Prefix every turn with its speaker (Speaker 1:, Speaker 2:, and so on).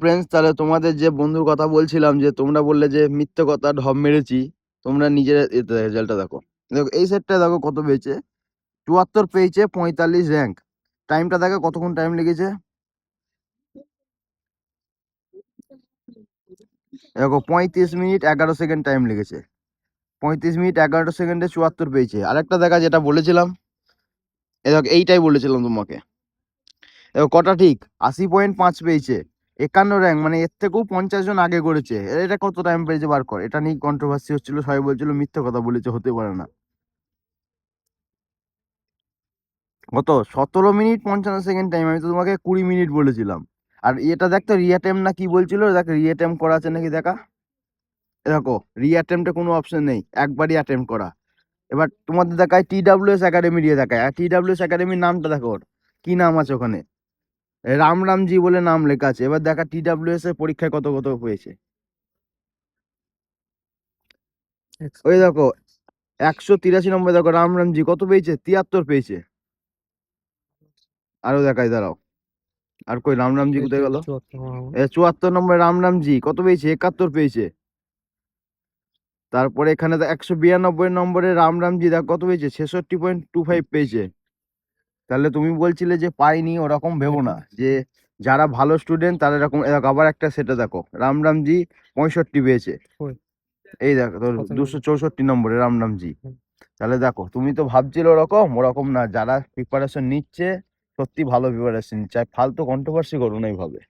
Speaker 1: Friends তাহলে তোমাদের যে বন্ধুর কথা বলছিলাম, যে তোমরা বললে যে মিথ্যে কথা ঢপ মেরেছি, তোমরা নিজের এতে রেজাল্টটা দেখো। দেখো, এই সেটটা দেখো কত পেয়েছে। চুয়াত্তর পেয়েছে, পঁয়তাল্লিশ র্যাঙ্ক টাইমটা দেখো কতক্ষণ টাইম লেগেছে? দেখো, পঁয়ত্রিশ মিনিট এগারো সেকেন্ড টাইম লেগেছে। পঁয়ত্রিশ মিনিট এগারো সেকেন্ডে চুয়াত্তর পেয়েছে। আরেকটা দেখা যেটা বলেছিলাম, এ দেখো, এইটাই বলেছিলাম তোমাকে। দেখো, কটা ঠিক? আশি পয়েন্ট পাঁচ পেয়েছে। একান্ন র্যাঙ্ক মানে এর থেকেও পঞ্চাশ জন আগে করেছে। এটা কত টাইম পেয়েছে বার কর? এটা নিয়ে কন্ট্রোভার্সি হচ্ছিল, সবাই বলছিল মিথ্যে কথা বলেছে, হতে পারে না। কত? সতেরো মিনিট পঞ্চান্ন সেকেন্ড টাইম আমি তো তোমাকে কুড়ি মিনিট বলেছিলাম। আর এটা দেখ তো রিঅ্যাটেম না কি বলছিল, দেখ রিঅ্যাটেম করা আছে নাকি দেখা। দেখো রিঅ্যাটেম্পটে কোনো অপশন নেই, একবারই অ্যাটেম্প করা। এবার তোমাদের দেখায় টি ডাব্লিউ এস একাডেমি দিয়ে দেখায়। আর টি ডাব্লিউ এস একাডেমির নামটা দেখো ওর। কি নাম আছে ওখানে? রাম রামজি বলে নাম লেখা আছে। এবার দেখা টি ডাব্লিউ এস এর পরীক্ষায় কত কত পেয়েছে ওই দেখো একশো তিরাশি নম্বর দেখো রাম রামজি কত পেয়েছে? তিয়াত্তর পেয়েছে। আরও দেখাই দাঁড়াও। আর কই রাম রামজি কোথায় গেল? এ চুয়াত্তর নম্বর রাম রামজি কত পেয়েছে? একাত্তর পেয়েছে। তারপরে এখানে একশো বিরানব্বই নম্বরে রাম রামজি দেখ কত পেয়েছে? ছেষট্টি পয়েন্ট টু ফাইভ পেয়েছে। তাহলে তুমি বলছিলে যে পাইনি ওরকম ভেবো না। যে যারা ভালো স্টুডেন্ট তারা এরকম আবার একটা সেটা দেখো রাম রামজি পঁয়ষট্টি পেয়েছে। এই দেখো তোর দুশো চৌষট্টি নম্বরে রাম রামজি। তাহলে দেখো তুমি তো ভাবছিলে ওরকম ওরকম না যারা প্রিপারেশন নিচ্ছে সত্যি ভালো প্রিপারেশন নিচ্ছে আর ফালতু কন্ট্রোভার্সি করো না এইভাবে।